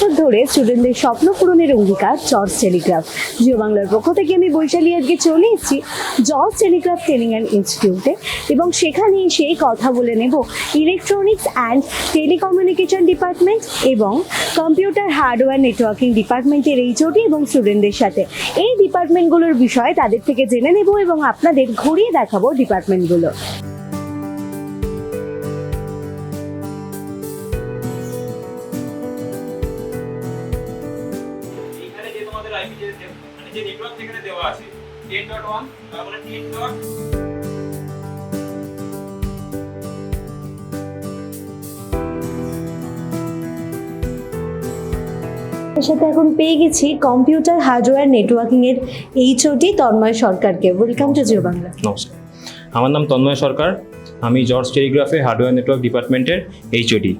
বছর ধরে স্টুডেন্টদের স্বপ্ন পূরণের অঙ্গীকার জর্জ টেলিগ্রাফ। জিও বাংলার পক্ষ থেকে আমি বৈশালী আজকে চলে এসেছি জর্জ টেলিগ্রাফ ট্রেনিং অ্যান্ড ইনস্টিটিউটে এবং সেখানে সেই কথা বলে নেব। ইলেকট্রনিক্স অ্যান্ড টেলিকমিউনিকেশন ডিপার্টমেন্ট এবং কম্পিউটার হার্ডওয়্যার নেটওয়ার্কিং ডিপার্টমেন্টের এইচওডি এবং স্টুডেন্টদের সাথে। এই ডিপার্টমেন্টগুলোর বিষয়ে তাদের থেকে জেনে নেব এবং আপনাদের ঘুরিয়ে দেখাবো ডিপার্টমেন্টগুলো। তোমাদের আইপি যে মানে যে নেটওয়ার্ক যেখানে দেওয়া আছে 10.1 তারপরে 10 ডট সাথে এখন পেয়ে গেছি কম্পিউটার হার্ডওয়্যার নেটওয়ার্কিং এর এইচওডি তন্ময় সরকারকে। ওয়েলকাম টু জিও বাংলা নমস্কার। আমার নাম তন্ময় সরকার। আমি জর্জ টেলিগ্রাফে হার্ডওয়্যার নেটওয়ার্ক ডিপার্টমেন্টের এইচওডি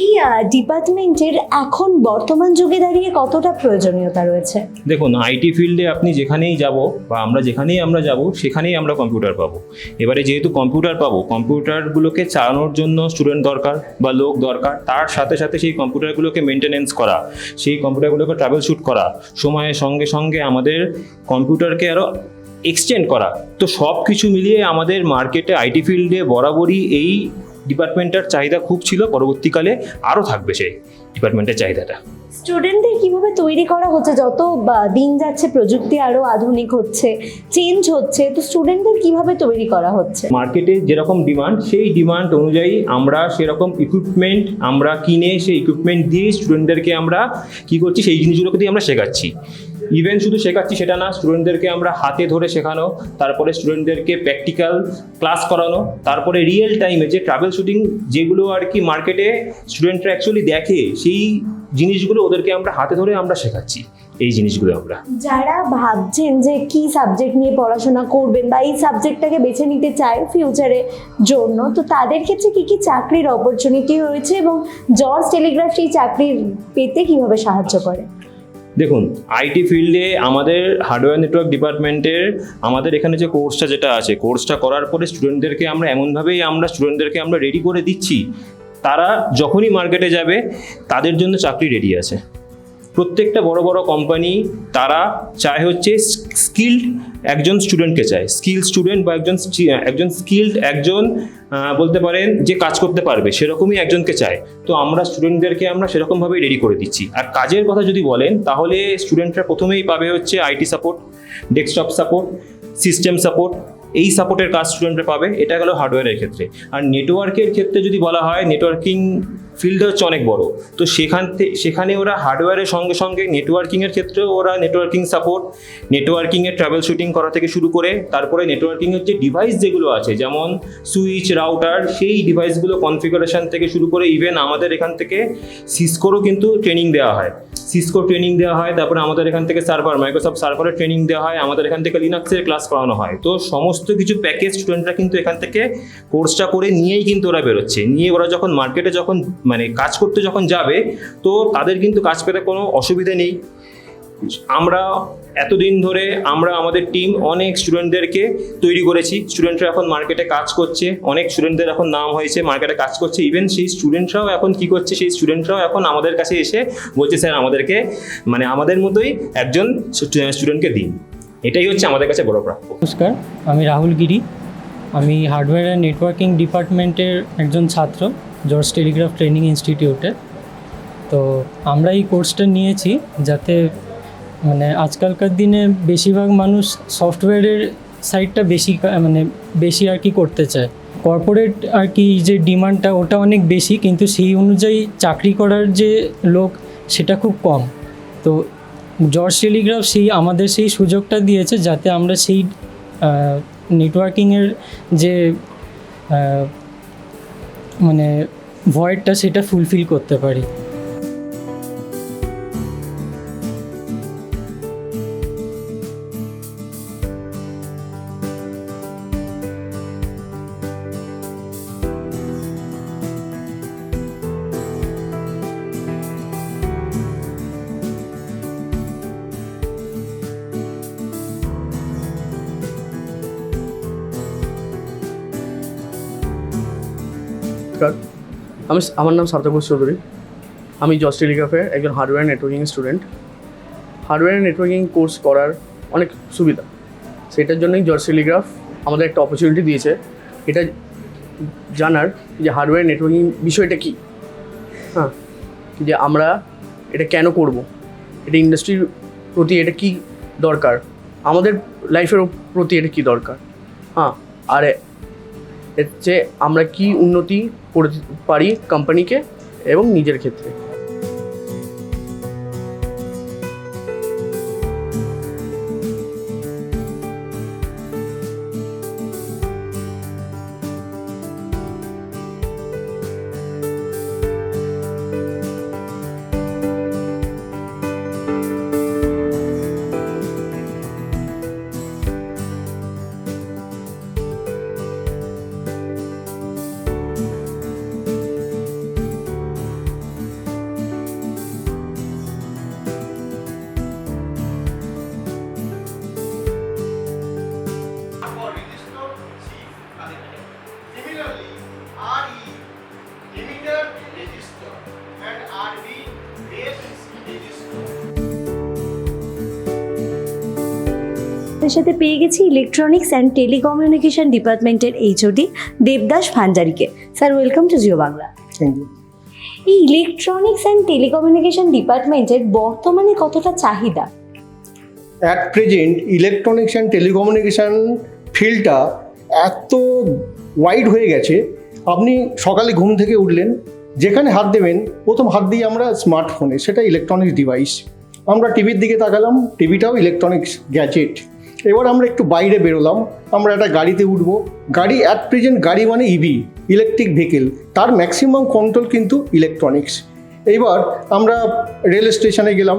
এই ডিপার্টমেন্টের এখন বর্তমান যুগে দাঁড়িয়ে কতটা প্রয়োজনীয়তা রয়েছে? দেখুন আইটি ফিল্ডে আপনি যেখানেই যাব বা আমরা যেখানেই আমরা যাব, সেখানেই আমরা কম্পিউটার পাবো। এবারে যেহেতু কম্পিউটার পাবো কম্পিউটারগুলোকে চালানোর জন্য স্টুডেন্ট দরকার বা লোক দরকার, তার সাথে সাথে সেই কম্পিউটারগুলোকে মেনটেনেন্স করা, সেই কম্পিউটারগুলোকে ট্রাভেল শ্যুট করা, সময়ের সঙ্গে সঙ্গে আমাদের কম্পিউটারকে আরও এক্সটেন্ড করা, তো সব কিছু মিলিয়ে আমাদের মার্কেটে আইটি ফিল্ডে বরাবরই এই ডিপার্টমেন্টটার চাহিদা খুব ছিল পরবর্তীকালে আরও থাকবে সেই ডিপার্টমেন্টের চাহিদাটা। স্টুডেন্টদের কীভাবে তৈরি করা হচ্ছে? যত দিন যাচ্ছে প্রযুক্তি আরও আধুনিক হচ্ছে চেঞ্জ হচ্ছে তো স্টুডেন্টদের কীভাবে তৈরি করা হচ্ছে? মার্কেটে যেরকম ডিমান্ড সেই ডিমান্ড অনুযায়ী আমরা সেরকম ইকুইপমেন্ট আমরা কিনে সেই ইকুইপমেন্ট দিয়ে স্টুডেন্টদেরকে আমরা কি করছি সেই জিনিসগুলোকে দিয়ে আমরা শেখাচ্ছি। ইভেন শুধু শেখাচ্ছি সেটা না স্টুডেন্টদেরকে আমরা হাতে ধরে শেখানো, তারপরে স্টুডেন্টদেরকে প্র্যাকটিক্যাল ক্লাস করানো, তারপরে রিয়েল টাইমে যে ট্রাভেল শুটিং যেগুলো আর কি মার্কেটে স্টুডেন্টরা অ্যাকচুয়ালি দেখে, সেই জিনিসগুলো ওদেরকে আমরা হাতে ধরে আমরা শেখাচ্ছি, এই জিনিসগুলো আমরা। যারা ভাবছেন যে কি সাবজেক্ট নিয়ে পড়াশোনা করবেন বা এই সাবজেক্টটাকে বেছে নিতে চায় ফিউচারে জন্য, তো তাদের ক্ষেত্রে কি কি চাকরির অপরচুনিটি রয়েছে এবং জর্জ টেলিগ্রাফ সেই চাকরি পেতে কীভাবে সাহায্য করে? দেখুন আইটি ফিল্ডে আমাদের হার্ডওয়্যার নেটওয়ার্ক ডিপার্টমেন্টের আমাদের এখানে যে কোর্সটা যেটা আছে কোর্সটা করার পরে স্টুডেন্টদেরকে আমরা এমনভাবেই আমরা স্টুডেন্টদেরকে আমরা রেডি করে দিচ্ছি। তারা যখনই মার্কেটে যাবে, তাদের জন্য চাকরি রেডি আছে। প্রত্যেকটা বড় বড় কোম্পানি তারা চায় হচ্ছে স্কিল্ড একজন স্টুডেন্টকে চায়। স্কিল স্টুডেন্ট বা একজন একজন স্কিল্ড একজন বলতে পারেন যে কাজ করতে পারবে, সেরকমই একজনকে চায়। তো আমরা স্টুডেন্টদেরকে আমরা সেরকমভাবেই রেডি করে দিচ্ছি। আর কাজের কথা যদি বলেন, তাহলে স্টুডেন্টরা প্রথমেই পাবে হচ্ছে IT support desktop support system support এই সাপোর্টের কাজ স্টুডেন্টরা পাবে। এটা গেল হার্ডওয়্যারের ক্ষেত্রে। আর নেটওয়ার্কের ক্ষেত্রে যদি বলা হয় নেটওয়ার্কিং ফিল্ডটা হচ্ছে অনেক বড়। তো সেখান থেকে সেখানে ওরা হার্ডওয়্যারের সঙ্গে সঙ্গে নেটওয়ার্কিংয়ের ক্ষেত্রেও ওরা নেটওয়ার্কিং সাপোর্ট নেটওয়ার্কিংয়ের ট্রাভেল শুটিং করা থেকে শুরু করে, তারপরে নেটওয়ার্কিংয়ের যে ডিভাইস যেগুলো আছে, যেমন সুইচ রাউটার সেই ডিভাইসগুলো কনফিগারেশন থেকে শুরু করে ইভেন আমাদের এখান থেকে সিসকোরও কিন্তু ট্রেনিং দেওয়া হয়। সিসকো ট্রেনিং দেওয়া হয়, তারপরে আমাদের এখান থেকে সার্ভার মাইক্রোসফট সার্ভারের ট্রেনিং দেওয়া হয়, আমাদের এখান থেকে লিনাক্সের ক্লাস করানো হয়। তো সমস্ত কিছু প্যাকেজ স্টুডেন্টরা কিন্তু এখান থেকে কোর্সটা করে নিয়েই কিন্তু ওরা বেরোচ্ছে। নিয়ে ওরা যখন মার্কেটে যখন মানে কাজ করতে যখন যাবে, তো তাদের কিন্তু কাজ পেতে কোনো অসুবিধা নেই। আমরা এতদিন ধরে আমরা আমাদের টিম অনেক স্টুডেন্টদেরকে তৈরি করেছি। স্টুডেন্টরা এখন মার্কেটে কাজ করছে, অনেক স্টুডেন্টদের এখন নাম হয়েছে মার্কেটে কাজ করছে। ইভেন সেই স্টুডেন্টরাও এখন কি করছে, সেই স্টুডেন্টরাও এখন আমাদের কাছে এসে বলছে, স্যার, আমাদেরকে মানে আমাদের মতোই একজন স্টুডেন্টকে দিন। এটাই হচ্ছে আমাদের কাছে বড় প্রাপ্য। নমস্কার, আমি রাহুল গিরি। আমি হার্ডওয়্যার অ্যান্ড নেটওয়ার্কিং ডিপার্টমেন্টের একজন ছাত্র। জর্জ টেলিগ্রাফ ট্রেনিং ইনস্টিটিউটে। তো আমরা এই কোর্সটা নিয়েছি যাতে মানে আজকালকার দিনে বেশিরভাগ মানুষ সফটওয়্যারের সাইডটা বেশি মানে বেশি আর কি করতে চায়। কর্পোরেট আর কি যে ডিমান্ডটা, ওটা অনেক বেশি, কিন্তু সেই অনুযায়ী চাকরি করার যে লোক, সেটা খুব কম। তো জর্জ টেলিগ্রাফ সেই, আমাদের সেই সুযোগটা দিয়েছে যাতে আমরা সেই নেটওয়ার্কিংয়ের যে মানে ভয়েডটা সেটা ফুলফিল করতে পারি। নমস্কার আমি আমার নাম সার্থক ঘোষ চৌধুরী। আমি জস টেলিগ্রাফের একজন hardware networking student. Hardware networking course করার অনেক সুবিধা। সেটার জন্যই জস টেলিগ্রাফ আমাদের একটা অপরচুনিটি দিয়েছে। এটা জানার যে হার্ডওয়্যার নেটওয়ার্কিং বিষয়টা কী? হ্যাঁ যে আমরা এটা কেন করব? এটা ইন্ডাস্ট্রির প্রতি এটা কি দরকার? আমাদের লাইফের প্রতি এটা কি দরকার? হ্যাঁ আর এর চেয়ে আমরা কি উন্নতি করতে পারি কোম্পানিকে এবং নিজের ক্ষেত্রে? Chief. Similarly, RE emitter register and RB base register. তার সাথে পেয়ে গেছি ইলেকট্রনিক্স অ্যান্ড টেলিকমিউনিকেশন ডিপার্টমেন্টের HOD Debdas ভান্ডারীকে sir welcome to Jio Bangla এই ইলেকট্রনিক্স অ্যান্ড টেলিকমিউনিকেশন ডিপার্টমেন্টের বর্তমানে কতটা চাহিদা at present electronics and telecommunication ফিল্ডটা এত ওয়াইড হয়ে গেছে, আপনি সকালে ঘুম থেকে উঠলেন, যেখানে হাত দেবেন, প্রথম হাত দিয়ে আমরা স্মার্টফোনে সেটা ইলেকট্রনিক্স ডিভাইস আমরা টিভির দিকে তাকালাম টিভিটাও ইলেকট্রনিক্স গ্যাজেট এবার আমরা একটু বাইরে বেরোলাম, আমরা একটা গাড়িতে উঠবো। গাড়ি অ্যাট প্রেজেন্ট গাড়ি মানে ইভি ইলেকট্রিক ভেহিকেল তার ম্যাক্সিমাম কন্ট্রোল কিন্তু ইলেকট্রনিক্স এইবার আমরা রেল স্টেশনে গেলাম,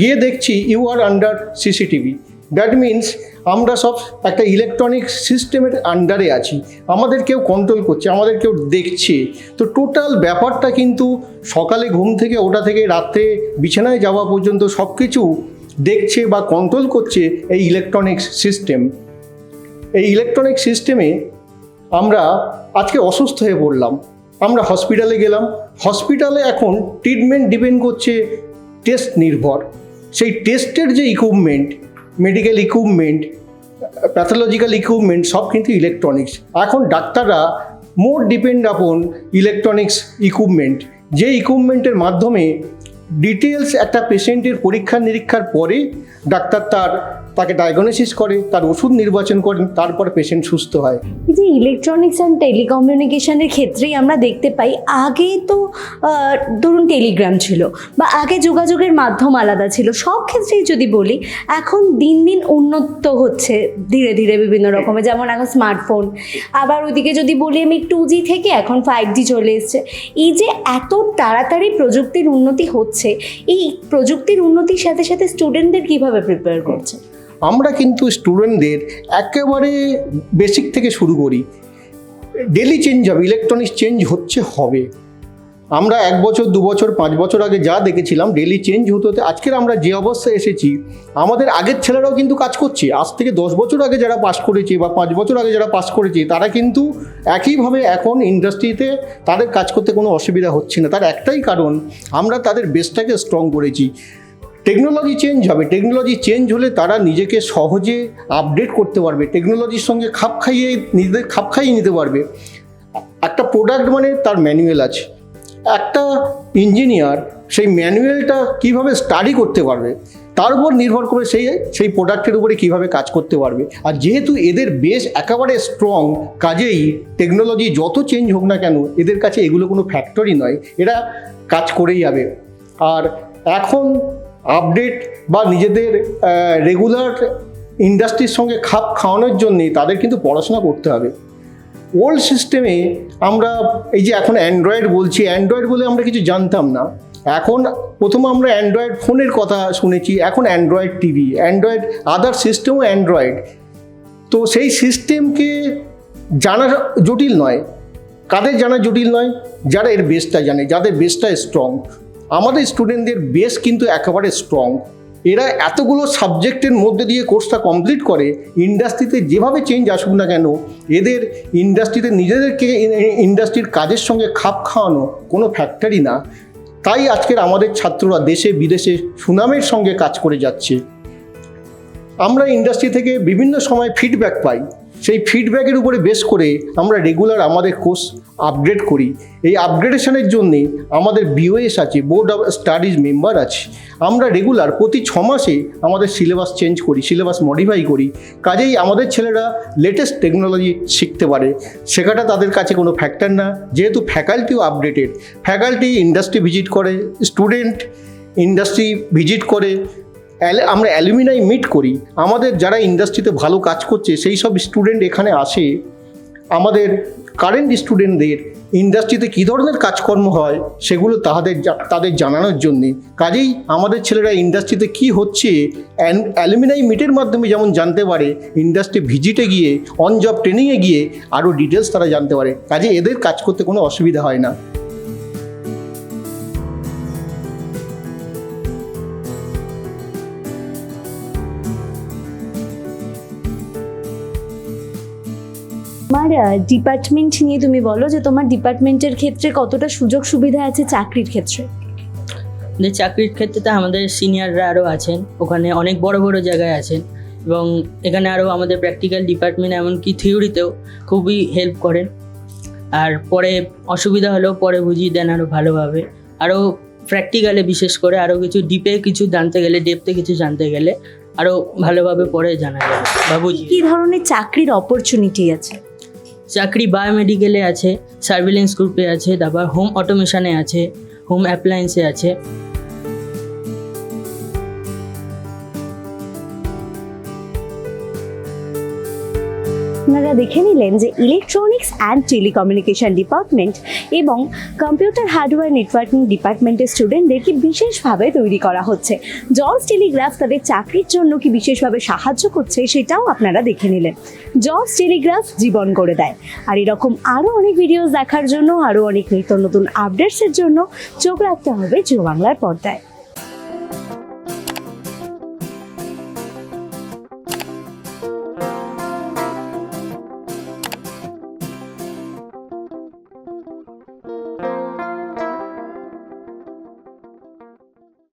গিয়ে দেখছি you are under CCTV that means আমরা সব একটা ইলেকট্রনিক সিস্টেমের আন্ডারে আছি। আমাদের কেউ কন্ট্রোল করছে, আমাদের কেউ দেখছে। তো টোটাল ব্যাপারটা কিন্তু সকালে ঘুম থেকে, ওটা থেকে রাত্রে বিছানায় যাওয়া পর্যন্ত সব কিছু দেখছে বা কন্ট্রোল করছে এই ইলেকট্রনিক্স সিস্টেম এই ইলেকট্রনিক সিস্টেমে আমরা আজকে অসুস্থ হয়ে পড়লাম। আমরা হসপিটালে গেলাম। হসপিটালে এখন ট্রিটমেন্ট ডিপেন্ড করছে টেস্ট নির্ভর। সেই টেস্টের যে equipment medical equipment pathological equipment সব কিন্তু ইলেকট্রনিক্স এখন ডাক্তাররা more depend upon electronics equipment যে ইকুইপমেন্টের মাধ্যমে ডিটেলস একটা পেশেন্টের পরীক্ষা নিরীক্ষার পরে ডাক্তার তার তাকে ডায়াগনোসিস করে, তার ওষুধ নির্বাচন করেন, তারপর পেশেন্ট সুস্থ হয়। এই যে ইলেকট্রনিক্স অ্যান্ড টেলিকমিউনিকেশনের ক্ষেত্রেই আমরা দেখতে পাই আগে তো ধরুন টেলিগ্রাম ছিল বা আগে যোগাযোগের মাধ্যম আলাদা ছিল। সব ক্ষেত্রেই যদি বলি, এখন দিন দিন উন্নত হচ্ছে ধীরে ধীরে বিভিন্ন রকমের। যেমন এখন স্মার্টফোন আবার ওইদিকে যদি বলি আমি টু জি থেকে এখন ফাইভ জি চলে এসছে। এই যে এত তাড়াতাড়ি প্রযুক্তির উন্নতি হচ্ছে, এই প্রযুক্তির উন্নতির সাথে সাথে স্টুডেন্টদের কীভাবে প্রিপেয়ার করছে? আমরা কিন্তু স্টুডেন্টদের একেবারে বেসিক থেকে শুরু করি। ডেলি চেঞ্জ হবে ইলেকট্রনিক্স চেঞ্জ হচ্ছে, হবে। আমরা এক বছর, দু বছর, পাঁচ বছর আগে যা দেখেছিলাম ডেলি চেঞ্জ হতে। হতে আজকের আমরা যে অবস্থায় এসেছি, আমাদের আগের ছেলেরাও কিন্তু কাজ করছে। আজ থেকে দশ বছর আগে যারা পাস করেছে বা পাঁচ বছর আগে যারা পাস করেছে, তারা কিন্তু একইভাবে এখন ইন্ডাস্ট্রিতে তাদের কাজ করতে কোনো অসুবিধা হচ্ছে না। তার একটাই কারণ, আমরা তাদের বেসটাকে স্ট্রং করেছি। টেকনোলজি চেঞ্জ হবে। টেকনোলজি চেঞ্জ হলে তারা নিজেকে সহজে আপডেট করতে পারবে। টেকনোলজির সঙ্গে খাপ খাইয়ে নিজেদের খাপ খাইয়ে নিতে পারবে। একটা প্রোডাক্ট মানে তার ম্যানুয়াল আছে। একটা ইঞ্জিনিয়ার সেই ম্যানুয়ালটা কীভাবে স্টাডি করতে পারবে, তার উপর নির্ভর করে সেই সেই প্রোডাক্টের উপরে কীভাবে কাজ করতে পারবে। আর যেহেতু এদের বেশ একেবারে স্ট্রং কাজেই টেকনোলজি যত চেঞ্জ হোক না কেন, এদের কাছে এগুলো কোনো ফ্যাক্টরি নয়। এরা কাজ করেই যাবে। আর এখন আপডেট বা নিজেদের রেগুলার ইন্ডাস্ট্রির সঙ্গে খাপ খাওয়ানোর জন্যে তাদের কিন্তু পড়াশোনা করতে হবে। ওল্ড সিস্টেমে আমরা, এই যে এখন অ্যান্ড্রয়েড বলছি অ্যান্ড্রয়েড বলে আমরা কিছু জানতাম না। এখন প্রথমে আমরা অ্যান্ড্রয়েড ফোনের কথা শুনেছি, এখন অ্যান্ড্রয়েড টিভি অ্যান্ড্রয়েড আদার সিস্টেমও অ্যান্ড্রয়েড তো সেই সিস্টেমকে জানা জটিল নয়। কাদের জানা জটিল নয়? যারা এর বেসটা জানে, যাদের বেসটা স্ট্রং আমাদের স্টুডেন্টদের বেস কিন্তু একেবারে স্ট্রং এরা এতগুলো সাবজেক্টের মধ্যে দিয়ে কোর্সটা কমপ্লিট করে ইন্ডাস্ট্রিতে যেভাবে চেঞ্জ আসুক না কেন, এদের ইন্ডাস্ট্রিতে নিজেদেরকে ইন্ডাস্ট্রির কাজের সঙ্গে খাপ খাওয়ানো কোনো ফ্যাক্টরি না। তাই আজকের আমাদের ছাত্ররা দেশে, বিদেশে সুনামের সঙ্গে কাজ করে যাচ্ছে। আমরা ইন্ডাস্ট্রি থেকে বিভিন্ন সময় ফিডব্যাক পাই। সেই ফিডব্যাকের উপরে বেস করে আমরা রেগুলার আমাদের কোর্স আপগ্রেড করি। এই আপগ্রেডেশনের জন্যে আমাদের বিওএস আছে বোর্ড অফ স্টাডিজ মেম্বার আছে। আমরা রেগুলার প্রতি ছ মাসে আমাদের সিলেবাস চেঞ্জ করি সিলেবাস মডিফাই করি। কাজেই আমাদের ছেলেরা লেটেস্ট টেকনোলজি শিখতে পারে। শেখাটা তাদের কাছে কোনো ফ্যাক্টর না। যেহেতু ফ্যাকাল্টিও আপডেটেড ফ্যাকাল্টি ইন্ডাস্ট্রি ভিজিট করে স্টুডেন্ট ইন্ডাস্ট্রি ভিজিট করে আমরা অ্যালুমিনাই মিট করি। আমাদের যারা ইন্ডাস্ট্রিতে ভালো কাজ করছে, সেই সব স্টুডেন্ট এখানে আসে। আমাদের কারেন্ট স্টুডেন্টদের ইন্ডাস্ট্রিতে কী ধরনের কাজকর্ম হয়, সেগুলো তাদের জা- তাদের জানানোর জন্যে। কাজেই আমাদের ছেলেরা ইন্ডাস্ট্রিতে কি হচ্ছে অ্যালুমিনাই মিটের মাধ্যমে যেমন জানতে পারে, ইন্ডাস্ট্রি ভিজিটে গিয়ে, অন জব ট্রেনিংয়ে গিয়ে আরও ডিটেলস তারা জানতে পারে। কাজে এদের কাজ করতে কোনো অসুবিধা হয় না। তোমার ডিপার্টমেন্ট নিয়ে তুমি বলো যে তোমার ডিপার্টমেন্টের ক্ষেত্রে কতটা সুযোগ সুবিধা আছে চাকরির ক্ষেত্রে? যে চাকরির ক্ষেত্রে তো আমাদের সিনিয়ররা আরও আছেন ওখানে অনেক বড় বড় জায়গায় আছেন এবং এখানে আরও আমাদের প্র্যাকটিক্যাল ডিপার্টমেন্ট এমনকি থিওরিতেও খুবই হেল্প করেন। আর পরে অসুবিধা হলেও পরে বুঝিয়ে দেন আরও ভালোভাবে। আরও প্র্যাকটিক্যালে বিশেষ করে আরও কিছু ডিপে কিছু জানতে গেলে ডেপতে কিছু জানতে গেলে আরও ভালোভাবে পরে জানা যাবে বা বুঝি কি ধরনের চাকরির অপরচুনিটি আছে? চাকরি বায়োমেডিকেলে আছে সার্ভিলেন্স গ্রুপে আছে তারপর হোম অটোমেশনে আছে হোম অ্যাপ্লায়েন্সে আছে। আপনারা দেখে নিলেন যে ইলেকট্রনিক্স অ্যান্ড টেলিকমিউনিকেশন ডিপার্টমেন্ট এবং কম্পিউটার হার্ডওয়্যার নেটওয়ার্কিং ডিপার্টমেন্টের স্টুডেন্টদেরকে বিশেষভাবে তৈরি করা হচ্ছে? জলস টেলিগ্রাফ তাদের চাকরির জন্য কি বিশেষভাবে সাহায্য করছে সেটাও আপনারা দেখে নিলেন। জলস টেলিগ্রাফ জীবন করে দেয়। আর এরকম আরও অনেক ভিডিওস দেখার জন্য আরও অনেক নিত্য নতুন আপডেটসের জন্য চোখ রাখতে হবে জিও বাংলার পর্দায়।